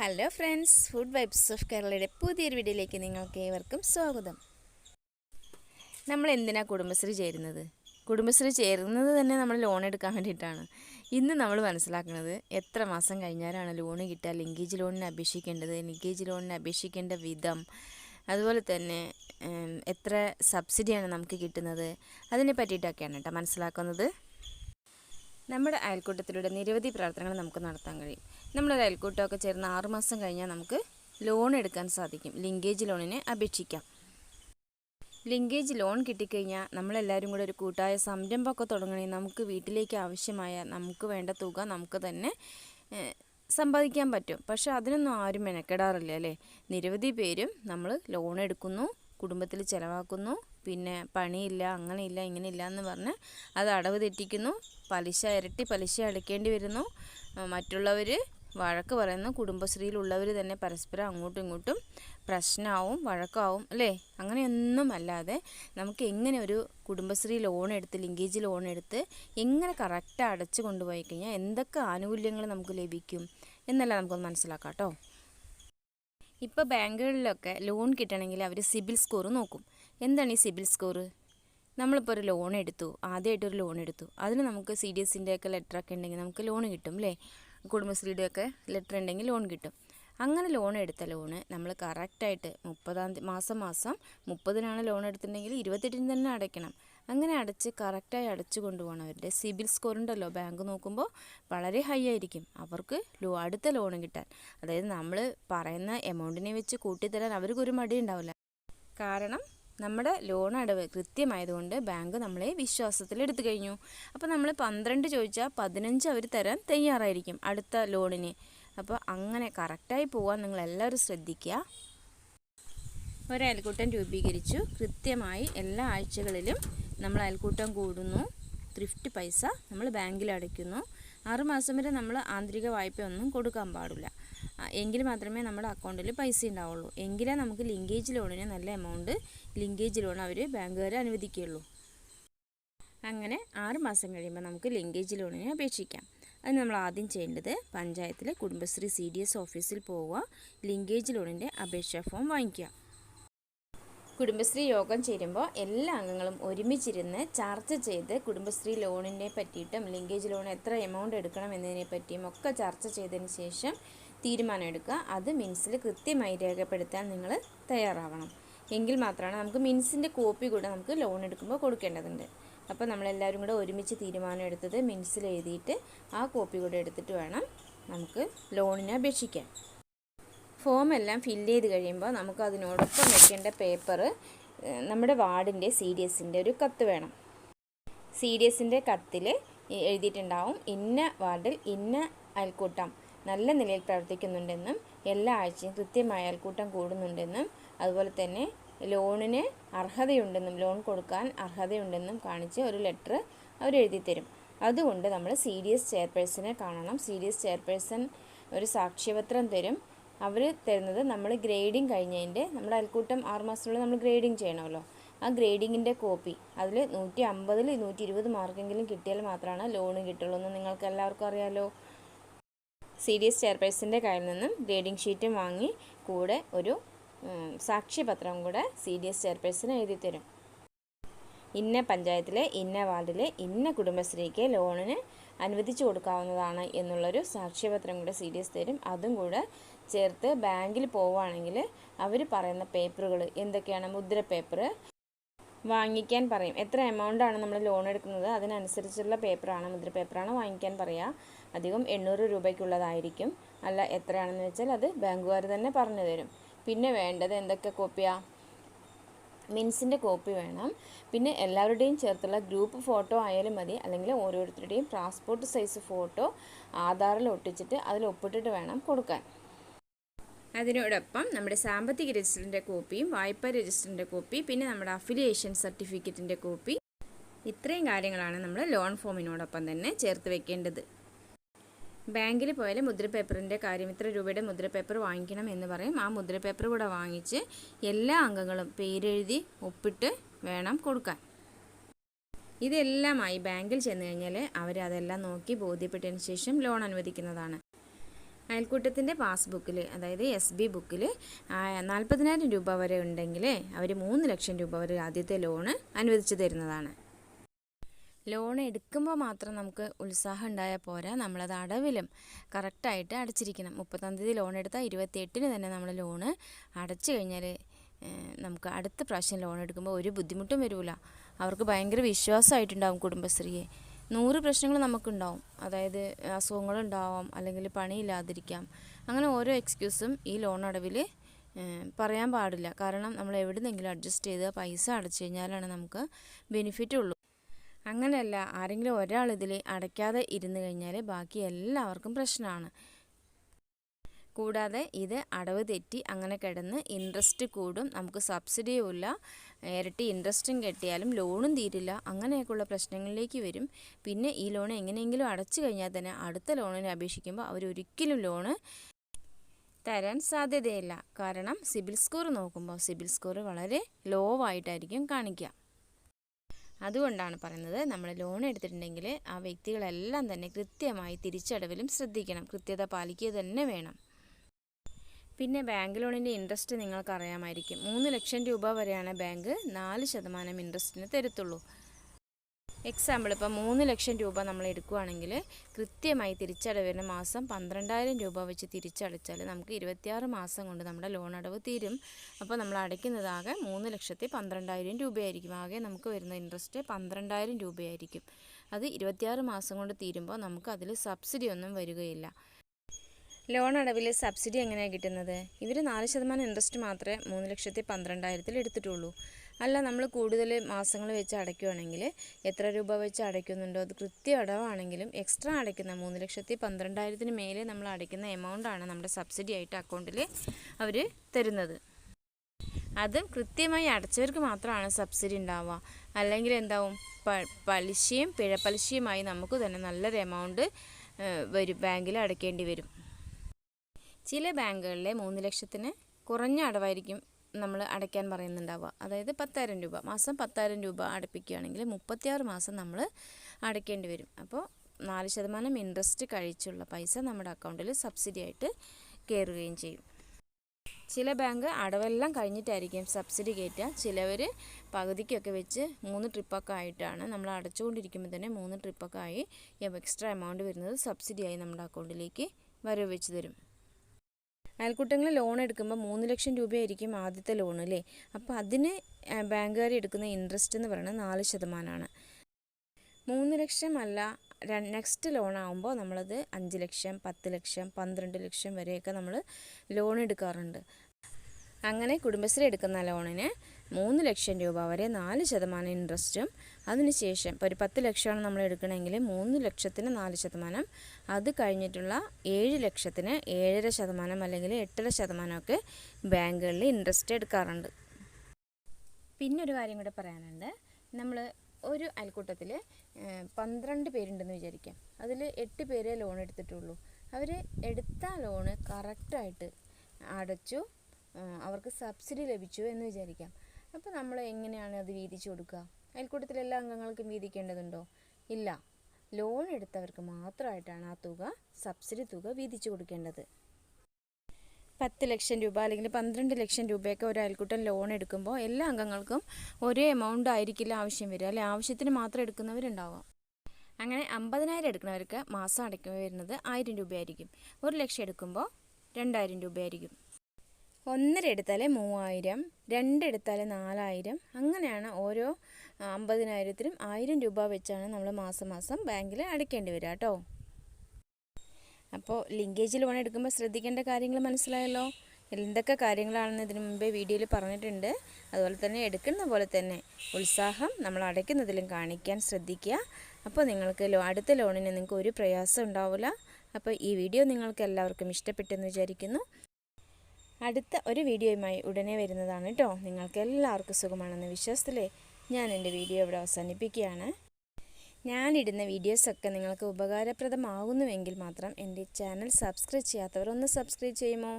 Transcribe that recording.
Hello friends food vibes of കേരളയുടെ പുതിയൊരു വീഡിയോയിലേക്ക് നിങ്ങൾക്ക് ഏവർക്കും സ്വാഗതം. നമ്മൾ എന്തിനാണ് കുടുംബശ്രീ ചേരുന്നത്? കുടുംബശ്രീ ചേരുന്നത് തന്നെ നമ്മൾ ലോൺ എടുക്കാൻ വേണ്ടിയിട്ടാണ്. ഇന്ന് നമ്മൾ മനസ്സിലാക്കുന്നത് എത്ര മാസം കഴിഞ്ഞാലാണ് ലോൺ കിട്ടുക ലിങ്കേജ് ലോണിന് അപേക്ഷിക്കേണ്ടത് ലിങ്കേജ് ലോണിന് അപേക്ഷിക്കേണ്ട വിധം അതുപോലെ തന്നെ എത്ര സബ്സിഡിയാണ് നമുക്ക് കിട്ടുന്നത് അതിനെ പറ്റിയിട്ടൊക്കെയാണ് കേട്ടോ മനസ്സിലാക്കുന്നത്. നമ്മുടെ അയൽക്കൂട്ടത്തിലൂടെ നിരവധി പ്രവർത്തനങ്ങൾ നമുക്ക് നടത്താൻ കഴിയും. നമ്മളൊരു അയൽക്കൂട്ടമൊക്കെ ചേർന്ന് ആറുമാസം കഴിഞ്ഞാൽ നമുക്ക് ലോൺ എടുക്കാൻ സാധിക്കും. ലിങ്കേജ് ലോണിന് അപേക്ഷിക്കാം. ലിങ്കേജ് ലോൺ കിട്ടിക്കഴിഞ്ഞാൽ നമ്മളെല്ലാവരും കൂടെ ഒരു കൂട്ടായ സംരംഭമൊക്കെ തുടങ്ങണേ. നമുക്ക് വീട്ടിലേക്ക് ആവശ്യമായ നമുക്ക് വേണ്ട തുക നമുക്ക് തന്നെ സമ്പാദിക്കാൻ പറ്റും. പക്ഷെ അതിനൊന്നും ആരും മെനക്കെടാറില്ല അല്ലേ? നിരവധി പേരും നമ്മൾ ലോൺ എടുക്കുന്നു കുടുംബത്തിൽ ചിലവാക്കുന്നു പിന്നെ പണിയില്ല അങ്ങനെയില്ല ഇങ്ങനെയില്ല എന്ന് പറഞ്ഞ് അത് അടവ് തെറ്റിക്കുന്നു. പലിശ ഇരട്ടി പലിശ അടയ്ക്കേണ്ടി വരുന്നു. മറ്റുള്ളവർ വഴക്ക് പറയുന്നു കുടുംബശ്രീയിലുള്ളവർ തന്നെ പരസ്പരം അങ്ങോട്ടും ഇങ്ങോട്ടും പ്രശ്നമാവും വഴക്കാവും അല്ലേ? അങ്ങനെയൊന്നും അല്ലാതെ നമുക്ക് എങ്ങനെ ഒരു കുടുംബശ്രീ ലോൺ എടുത്ത് ലിങ്കേജ് ലോൺ എടുത്ത് എങ്ങനെ കറക്റ്റ് അടച്ചു കൊണ്ടുപോയി കഴിഞ്ഞാൽ എന്തൊക്കെ ആനുകൂല്യങ്ങൾ നമുക്ക് ലഭിക്കും എന്നെല്ലാം നമുക്കൊന്ന് മനസ്സിലാക്കാം കേട്ടോ. ഇപ്പോൾ ബാങ്കുകളിലൊക്കെ ലോൺ കിട്ടണമെങ്കിൽ അവർ സിബിൽ സ്കോർ നോക്കും. എന്താണ് ഈ സിബിൽ സ്കോർ നമ്മളിപ്പോൾ ഒരു ലോൺ എടുത്തു ആദ്യമായിട്ടൊരു ലോൺ എടുത്തു. അതിന് നമുക്ക് സി ഡി എസിന്റെ ഒക്കെ ലെറ്ററൊക്കെ ഉണ്ടെങ്കിൽ നമുക്ക് ലോൺ കിട്ടും അല്ലേ? കുടുംബശ്രീയുടെ ഒക്കെ ലെറ്റർ ഉണ്ടെങ്കിൽ ലോൺ കിട്ടും. അങ്ങനെ ലോൺ എടുത്ത ലോണ് നമ്മൾ കറക്റ്റായിട്ട് മുപ്പതാം തീയതി മാസം മാസം മുപ്പതിനാണ് ലോൺ എടുത്തിട്ടുണ്ടെങ്കിൽ ഇരുപത്തെട്ടിന് തന്നെ അടയ്ക്കണം. അങ്ങനെ അടച്ച് കറക്റ്റായി അടച്ചു കൊണ്ടുപോകണം അവരുടെ സിബിൽ സ്കോർ ഉണ്ടല്ലോ. ബാങ്ക് നോക്കുമ്പോൾ വളരെ ഹൈ ആയിരിക്കും. അവർക്ക് ലോ അടുത്ത ലോൺ കിട്ടാൻ. അതായത് നമ്മൾ പറയുന്ന എമൗണ്ടിനെ വെച്ച് കൂട്ടിത്തരാൻ അവർക്കൊരു മടി ഉണ്ടാവില്ല കാരണം നമ്മുടെ ലോൺ അടവ് കൃത്യമായതുകൊണ്ട് ബാങ്ക് നമ്മളെ വിശ്വാസത്തിൽ എടുത്തു കഴിഞ്ഞു. അപ്പോൾ നമ്മൾ പന്ത്രണ്ട് ചോദിച്ചാൽ പതിനഞ്ച് അവർ തരാൻ തയ്യാറായിരിക്കും അടുത്ത ലോണിന്. അപ്പോൾ അങ്ങനെ കറക്റ്റായി പോകാൻ നിങ്ങൾ എല്ലാവരും ശ്രദ്ധിക്കുക. ഒരു അയൽക്കൂട്ടം രൂപീകരിച്ചു. കൃത്യമായി എല്ലാ ആഴ്ചകളിലും നമ്മൾ അയൽക്കൂട്ടം കൂടുന്നു. ത്രിഫ്റ്റ് പൈസ നമ്മൾ ബാങ്കിൽ അടയ്ക്കുന്നു ആറുമാസം വരെ നമ്മൾ ആന്തരിക വായ്പയൊന്നും കൊടുക്കാൻ പാടില്ല. എങ്കിൽ മാത്രമേ നമ്മുടെ അക്കൗണ്ടിൽ പൈസ ഉണ്ടാവുള്ളൂ. എങ്കിലേ നമുക്ക് ലിങ്കേജ് ലോണിന് നല്ല എമൗണ്ട് ലിങ്കേജ് ലോൺ അവർ ബാങ്കുകാർ അനുവദിക്കുകയുള്ളൂ. അങ്ങനെ ആറ് മാസം കഴിയുമ്പോൾ നമുക്ക് ലിങ്കേജ് ലോണിന് അപേക്ഷിക്കാം. അത് നമ്മൾ ആദ്യം ചെയ്യേണ്ടത് പഞ്ചായത്തിലെ കുടുംബശ്രീ സി ഡി എസ് ഓഫീസിൽ പോവുക. ലിങ്കേജ് ലോണിന്റെ അപേക്ഷാ ഫോം വാങ്ങിക്കുക. കുടുംബശ്രീ യോഗം ചേരുമ്പോൾ എല്ലാ അംഗങ്ങളും ഒരുമിച്ചിരുന്ന് ചർച്ച ചെയ്ത് കുടുംബശ്രീ ലോണിനെ പറ്റിയിട്ടും ലിങ്കേജ് ലോൺ എത്ര എമൗണ്ട് എടുക്കണം എന്നതിനെ പറ്റിയും ഒക്കെ ചർച്ച ചെയ്തതിന് ശേഷം തീരുമാനം എടുക്കുക. അത് മിൻസിൽ കൃത്യമായി രേഖപ്പെടുത്താൻ നിങ്ങൾ തയ്യാറാവണം. എങ്കിൽ മാത്രമാണ് നമുക്ക് മിൻസിന്റെ കോപ്പി കൂടെ നമുക്ക് ലോൺ എടുക്കുമ്പോൾ കൊടുക്കേണ്ടതുണ്ട്. അപ്പോൾ നമ്മളെല്ലാവരും കൂടെ ഒരുമിച്ച് തീരുമാനം എടുത്തത് മിൻസിൽ എഴുതിയിട്ട് ആ കോപ്പി കൂടെ എടുത്തിട്ട് വേണം നമുക്ക് ലോണിന് അപേക്ഷിക്കാൻ. ഫോം എല്ലാം ഫില്ല് ചെയ്ത് കഴിയുമ്പോൾ നമുക്ക് അതിനോടൊപ്പം വെക്കേണ്ട പേപ്പർ നമ്മുടെ വാർഡിന്റെ സി ഡി എസിന്റെ ഒരു കത്ത് വേണം. സി ഡി എസിന്റെ കത്തിൽ എഴുതിയിട്ടുണ്ടാവും ഇന്ന വാർഡിൽ ഇന്ന അയൽക്കൂട്ടം നല്ല നിലയിൽ പ്രവർത്തിക്കുന്നുണ്ടെന്നും എല്ലാ ആഴ്ചയും കൃത്യമായ അയൽക്കൂട്ടം കൂടുന്നുണ്ടെന്നും അതുപോലെ തന്നെ ലോണിന് അർഹതയുണ്ടെന്നും ലോൺ കൊടുക്കാൻ അർഹതയുണ്ടെന്നും കാണിച്ച് ഒരു ലെറ്റർ അവർ എഴുതി തരും അതുകൊണ്ട് നമ്മൾ സി ഡി എസ് ചെയർപേഴ്സണെ കാണണം. സി ഡി എസ് ചെയർപേഴ്സൺ ഒരു സാക്ഷ്യപത്രം തരും. അവർ തരുന്നത് നമ്മൾ ഗ്രേഡിങ് കഴിഞ്ഞതിന്റെ നമ്മുടെ അയൽക്കൂട്ടം ആറ് മാസത്തിനുള്ളിൽ നമ്മൾ ഗ്രേഡിങ് ചെയ്യണമല്ലോ. ആ ഗ്രേഡിങ്ങിന്റെ കോപ്പി അതിൽ നൂറ്റി അമ്പതിൽ നൂറ്റി ഇരുപത് മാർക്കെങ്കിലും കിട്ടിയാൽ മാത്രമാണ് ലോൺ കിട്ടുള്ളൂ എന്ന് നിങ്ങൾക്ക് എല്ലാവർക്കും അറിയാമല്ലോ സി ഡി എസ് ചെയർപേഴ്സന്റെ കയ്യിൽ നിന്നും ഗ്രേഡിംഗ് ഷീറ്റും വാങ്ങി കൂടെ ഒരു സാക്ഷ്യപത്രം കൂടെ സി ഡി എസ് ചെയർപേഴ്സിന് എഴുതി തരും. ഇന്ന പഞ്ചായത്തിലെ ഇന്ന വാർഡിലെ ഇന്ന കുടുംബശ്രീക്ക് ലോണിന് അനുവദിച്ചു കൊടുക്കാവുന്നതാണ് എന്നുള്ളൊരു സാക്ഷ്യപത്രം കൂടെ സി ഡി എസ് തരും. അതും കൂടെ ചേർത്ത് ബാങ്കിൽ പോവുകയാണെങ്കിൽ അവർ പറയുന്ന പേപ്പറുകൾ എന്തൊക്കെയാണ് മുദ്ര പേപ്പർ വാങ്ങിക്കാൻ പറയും. എത്ര എമൗണ്ട് ആണ് നമ്മൾ ലോൺ എടുക്കുന്നത്? അതിനനുസരിച്ചുള്ള പേപ്പറാണ് മുദ്ര പേപ്പറാണ് വാങ്ങിക്കാൻ പറയുക അധികം എണ്ണൂറ് രൂപയ്ക്കുള്ളതായിരിക്കും. അല്ല എത്രയാണെന്ന് വെച്ചാൽ അത് ബാങ്കുകാർ തന്നെ പറഞ്ഞു തരും. പിന്നെ വേണ്ടത് എന്തൊക്കെ കോപ്പിയാണ് മിൻസിന്റെ കോപ്പി വേണം. പിന്നെ എല്ലാവരുടെയും ചേർത്തുള്ള ഗ്രൂപ്പ് ഫോട്ടോ ആയാലും മതി. അല്ലെങ്കിൽ ഓരോരുത്തരുടെയും പാസ്പോർട്ട് സൈസ് ഫോട്ടോ ആധാറിൽ ഒട്ടിച്ചിട്ട് അതിൽ ഒപ്പിട്ടിട്ട് വേണം കൊടുക്കാൻ. അതിനോടൊപ്പം നമ്മുടെ സാമ്പത്തിക രജിസ്റ്ററിന്റെ കോപ്പിയും വായ്പാ രജിസ്റ്ററിന്റെ കോപ്പി പിന്നെ നമ്മുടെ അഫിലിയേഷൻ സർട്ടിഫിക്കറ്റിന്റെ കോപ്പി. ഇത്രയും കാര്യങ്ങളാണ് നമ്മൾ ലോൺ ഫോമിനോടൊപ്പം തന്നെ ചേർത്ത് വെക്കേണ്ടത്. ബാങ്കിൽ പോയാൽ മുദ്രപേപ്പറിന്റെ കാര്യം ഇത്ര രൂപയുടെ മുദ്രപേപ്പർ വാങ്ങിക്കണം എന്ന് പറയും. ആ മുദ്രപേപ്പർ കൂടെ വാങ്ങിച്ച് എല്ലാ അംഗങ്ങളും പേരെഴുതി ഒപ്പിട്ട് വേണം കൊടുക്കാൻ. ഇതെല്ലാമായി ബാങ്കിൽ ചെന്ന് കഴിഞ്ഞാൽ അവർ അതെല്ലാം നോക്കി ബോധ്യപ്പെട്ടതിന് ശേഷം ലോൺ അനുവദിക്കുന്നതാണ്. അയൽക്കൂട്ടത്തിന്റെ പാസ്ബുക്കിൽ അതായത് എസ് ബി ബുക്കിൽ നാൽപ്പതിനായിരം രൂപ വരെ ഉണ്ടെങ്കിൽ അവർ മൂന്ന് ലക്ഷം രൂപ വരെ ആദ്യത്തെ ലോണ് അനുവദിച്ചു തരുന്നതാണ്. ലോൺ എടുക്കുമ്പോൾ മാത്രം നമുക്ക് ഉത്സാഹം ഉണ്ടായാൽ പോരാ. നമ്മളത് അടവിലും കറക്റ്റായിട്ട് അടച്ചിരിക്കണം. മുപ്പത്താം തീയതി ലോൺ എടുത്താൽ ഇരുപത്തിയെട്ടിന് തന്നെ നമ്മൾ ലോണ് അടച്ചു കഴിഞ്ഞാൽ നമുക്ക് അടുത്ത പ്രാവശ്യം ലോൺ എടുക്കുമ്പോൾ ഒരു ബുദ്ധിമുട്ടും വരില്ല അവർക്ക് ഭയങ്കര വിശ്വാസമായിട്ടുണ്ടാവും കുടുംബശ്രീയെ. നൂറ് പ്രശ്നങ്ങൾ നമുക്കുണ്ടാവും. അതായത് അസുഖങ്ങളുണ്ടാവാം അല്ലെങ്കിൽ പണിയില്ലാതിരിക്കാം. അങ്ങനെ ഓരോ എക്സ്ക്യൂസും ഈ ലോൺ അടവിൽ പറയാൻ പാടില്ല. കാരണം നമ്മൾ എവിടെ നിന്നെങ്കിലും അഡ്ജസ്റ്റ് ചെയ്ത് പൈസ അടച്ചു കഴിഞ്ഞാലാണ് നമുക്ക് ബെനിഫിറ്റ് ഉള്ളൂ അങ്ങനെയല്ല ആരെങ്കിലും ഒരാൾ ഇതിൽ അടയ്ക്കാതെ ഇരുന്ന് കഴിഞ്ഞാൽ ബാക്കി എല്ലാവർക്കും പ്രശ്നമാണ്. കൂടാതെ ഇത് അടവ് തെറ്റി അങ്ങനെ കിടന്ന് ഇൻട്രസ്റ്റ് കൂടും നമുക്ക് സബ്സിഡിയും ഇല്ല ഇരട്ടി ഇൻട്രസ്റ്റും കെട്ടിയാലും ലോണും തീരില്ല അങ്ങനെയൊക്കെയുള്ള പ്രശ്നങ്ങളിലേക്ക് വരും. പിന്നെ ഈ ലോൺ എങ്ങനെയെങ്കിലും അടച്ചു കഴിഞ്ഞാൽ തന്നെ അടുത്ത ലോണിന് അപേക്ഷിക്കുമ്പോൾ അവരൊരിക്കലും ലോണ് തരാൻ സാധ്യതയില്ല. കാരണം സിബിൽ സ്കോർ നോക്കുമ്പോൾ സിബിൽ സ്കോർ വളരെ ലോ ആയിട്ടായിരിക്കും കാണിക്കുക. അതുകൊണ്ടാണ് പറയുന്നത് നമ്മൾ ലോൺ എടുത്തിട്ടുണ്ടെങ്കിൽ ആ വ്യക്തികളെല്ലാം തന്നെ കൃത്യമായി തിരിച്ചടവിലും ശ്രദ്ധിക്കണം. കൃത്യത പാലിക്കുക തന്നെ വേണം. പിന്നെ ബാങ്ക് ലോണിന്റെ ഇൻട്രസ്റ്റ് നിങ്ങൾക്ക് അറിയാമായിരിക്കും മൂന്ന് ലക്ഷം രൂപ വരെയാണ് ബാങ്ക് നാല് ശതമാനം ഇൻട്രസ്റ്റിന് തരത്തുള്ളൂ. എക്സാമ്പിൾ ഇപ്പോൾ മൂന്ന് ലക്ഷം രൂപ നമ്മൾ എടുക്കുകയാണെങ്കിൽ കൃത്യമായി തിരിച്ചടവിന് മാസം പന്ത്രണ്ടായിരം രൂപ വെച്ച് തിരിച്ചടച്ചാൽ നമുക്ക് ഇരുപത്തിയാറ് മാസം കൊണ്ട് നമ്മുടെ ലോൺ അടവ് തീരും. അപ്പോൾ നമ്മൾ അടയ്ക്കുന്നതാകെ മൂന്ന് ലക്ഷത്തി പന്ത്രണ്ടായിരം രൂപയായിരിക്കും. ആകെ നമുക്ക് വരുന്ന ഇൻട്രസ്റ്റ് പന്ത്രണ്ടായിരം രൂപയായിരിക്കും. അത് ഇരുപത്തിയാറ് മാസം കൊണ്ട് തീരുമ്പോൾ നമുക്ക് അതിൽ സബ്സിഡി ഒന്നും വരികയില്ല. ലോൺ അടവിൽ സബ്സിഡി എങ്ങനെയാണ് കിട്ടുന്നത്? ഇവർ നാല് ശതമാനം ഇൻട്രസ്റ്റ് മാത്രമേ മൂന്ന് ലക്ഷത്തി പന്ത്രണ്ടായിരത്തിൽ എടുത്തിട്ടുള്ളൂ. അല്ല നമ്മൾ കൂടുതൽ മാസങ്ങൾ വെച്ച് അടയ്ക്കുകയാണെങ്കിൽ എത്ര രൂപ വെച്ച് അടയ്ക്കുന്നുണ്ടോ അത് കൃത്യ അടവാണെങ്കിലും എക്സ്ട്രാ അടയ്ക്കുന്ന മൂന്ന് ലക്ഷത്തി പന്ത്രണ്ടായിരത്തിന് മേലെ നമ്മൾ അടയ്ക്കുന്ന എമൗണ്ടാണ് നമ്മുടെ സബ്സിഡി ആയിട്ട് അക്കൗണ്ടിൽ അവർ തരുന്നത്. അതും കൃത്യമായി അടച്ചവർക്ക് മാത്രമാണ് സബ്സിഡി ഉണ്ടാവുക. അല്ലെങ്കിൽ എന്താവും പലിശയും പിഴപ്പലിശയുമായി നമുക്ക് തന്നെ നല്ലൊരു എമൗണ്ട് വരും ബാങ്കിൽ അടയ്ക്കേണ്ടി വരും. ചില ബാങ്കുകളിലെ മൂന്ന് ലക്ഷത്തിന് കുറഞ്ഞ അടവായിരിക്കും നമ്മൾ അടയ്ക്കാൻ പറയുന്നുണ്ടാവുക. അതായത് പത്തായിരം രൂപ. മാസം പത്തായിരം രൂപ അടപ്പിക്കുകയാണെങ്കിൽ മുപ്പത്തിയാറ് മാസം നമ്മൾ അടയ്ക്കേണ്ടി വരും. അപ്പോൾ നാല് ശതമാനം ഇൻട്രസ്റ്റ് കഴിച്ചുള്ള പൈസ നമ്മുടെ അക്കൗണ്ടിൽ സബ്സിഡി ആയിട്ട് കയറുകയും ചെയ്യും. ചില ബാങ്ക് അടവെല്ലാം കഴിഞ്ഞിട്ടായിരിക്കും സബ്സിഡി കയറ്റുക ചിലവർ പകുതിക്കൊക്കെ വെച്ച് മൂന്ന് ട്രിപ്പൊക്കെ ആയിട്ടാണ് നമ്മൾ അടച്ചുകൊണ്ടിരിക്കുമ്പോൾ തന്നെ മൂന്ന് ട്രിപ്പൊക്കെ ആയി എക്സ്ട്രാ എമൗണ്ട് വരുന്നത് സബ്സിഡിയായി നമ്മുടെ അക്കൗണ്ടിലേക്ക് വരവ് വെച്ച് തരും. അയൽക്കൂട്ടങ്ങൾ ലോൺ എടുക്കുമ്പോൾ മൂന്ന് ലക്ഷം രൂപയായിരിക്കും ആദ്യത്തെ ലോൺ അല്ലേ അപ്പോൾ അതിന് ബാങ്കുകാർ എടുക്കുന്ന ഇൻട്രസ്റ്റ് എന്ന് പറയുന്നത് നാല് ശതമാനമാണ് മൂന്ന് ലക്ഷം അല്ല നെക്സ്റ്റ് ലോൺ ആകുമ്പോൾ നമ്മളത് അഞ്ച് ലക്ഷം പത്ത് ലക്ഷം പന്ത്രണ്ട് ലക്ഷം വരെയൊക്കെ നമ്മൾ ലോൺ എടുക്കാറുണ്ട്. അങ്ങനെ കുടുംബശ്രീ എടുക്കുന്ന ലോണിന് മൂന്ന് ലക്ഷം രൂപ വരെ നാല് ശതമാനം ഇൻട്രസ്റ്റും. അതിനുശേഷം ഇപ്പോൾ ഒരു പത്ത് ലക്ഷമാണ് നമ്മൾ എടുക്കണമെങ്കിൽ മൂന്ന് ലക്ഷത്തിന് നാല് ശതമാനം. അത് കഴിഞ്ഞിട്ടുള്ള ഏഴ് ലക്ഷത്തിന് ഏഴര ശതമാനം അല്ലെങ്കിൽ എട്ടര ശതമാനമൊക്കെ ബാങ്കുകളിൽ ഇൻട്രസ്റ്റ് എടുക്കാറുണ്ട്. പിന്നെ ഒരു കാര്യം കൂടെ പറയാനുണ്ട്. നമ്മൾ ഒരു അയൽക്കൂട്ടത്തിൽ പന്ത്രണ്ട് പേരുണ്ടെന്ന് വിചാരിക്കാം. അതിൽ എട്ട് പേരെ ലോൺ എടുത്തിട്ടുള്ളൂ. അവർ എടുത്ത ലോണ് കറക്റ്റായിട്ട് അടച്ചു അവർക്ക് സബ്സിഡി ലഭിച്ചു എന്ന് വിചാരിക്കാം. അപ്പോൾ നമ്മൾ എങ്ങനെയാണ് അത് വീതിച്ചു കൊടുക്കുക? അയൽക്കൂട്ടത്തിലെ എല്ലാ അംഗങ്ങൾക്കും വീതിക്കേണ്ടതുണ്ടോ? ഇല്ല. ലോൺ എടുത്തവർക്ക് മാത്രമായിട്ടാണ് ആ തുക സബ്സിഡി തുക വീതിച്ചു കൊടുക്കേണ്ടത്. പത്ത് ലക്ഷം രൂപ അല്ലെങ്കിൽ പന്ത്രണ്ട് ലക്ഷം രൂപയൊക്കെ ഒരു അയൽക്കൂട്ടം ലോൺ എടുക്കുമ്പോൾ എല്ലാ അംഗങ്ങൾക്കും ഒരേ എമൗണ്ട് ആയിരിക്കില്ല ആവശ്യം വരിക. അല്ലെ ആവശ്യത്തിന് മാത്രം എടുക്കുന്നവരുണ്ടാവാം. അങ്ങനെ അമ്പതിനായിരം എടുക്കുന്നവർക്ക് മാസം അടയ്ക്കുക വരുന്നത് ആയിരം രൂപയായിരിക്കും. ഒരു ലക്ഷം എടുക്കുമ്പോൾ രണ്ടായിരം രൂപയായിരിക്കും. ഒന്നര എടുത്താൽ മൂവായിരം രണ്ടെടുത്താൽ നാലായിരം. അങ്ങനെയാണ് ഓരോ അമ്പതിനായിരത്തിനും ആയിരം രൂപ വെച്ചാണ് നമ്മൾ മാസം മാസം ബാങ്കിൽ അടയ്ക്കേണ്ടി വരിക കേട്ടോ. അപ്പോൾ ലിങ്കേജ് ലോൺ എടുക്കുമ്പോൾ ശ്രദ്ധിക്കേണ്ട കാര്യങ്ങൾ മനസ്സിലായല്ലോ? എന്തൊക്കെ കാര്യങ്ങളാണെന്ന് ഇതിനു മുമ്പേ വീഡിയോയിൽ പറഞ്ഞിട്ടുണ്ട്. അതുപോലെ തന്നെ എടുക്കുന്ന പോലെ തന്നെ ഉത്സാഹം നമ്മൾ അടയ്ക്കുന്നതിലും കാണിക്കാൻ ശ്രദ്ധിക്കുക. അപ്പോൾ നിങ്ങൾക്ക് ലോ അടുത്ത ലോണിന് നിങ്ങൾക്ക് ഒരു പ്രയാസം ഉണ്ടാവില്ല. അപ്പോൾ ഈ വീഡിയോ നിങ്ങൾക്ക് എല്ലാവർക്കും ഇഷ്ടപ്പെട്ടെന്ന് വിചാരിക്കുന്നു. അടുത്ത ഒരു വീഡിയോയുമായി ഉടനെ വരുന്നതാണ് കേട്ടോ നിങ്ങൾക്ക് എല്ലാവർക്കും സുഖമാണെന്ന് വിശ്വാസത്തിലേ ഞാൻ എന്റെ വീഡിയോ ഇവിടെ അവസാനിപ്പിക്കുകയാണ്. ഞാനിടുന്ന വീഡിയോസൊക്കെ നിങ്ങൾക്ക് ഉപകാരപ്രദമാകുന്നുവെങ്കിൽ മാത്രം എന്റെ ചാനൽ സബ്സ്ക്രൈബ് ചെയ്യാത്തവർ ഒന്ന് സബ്സ്ക്രൈബ് ചെയ്യുമോ?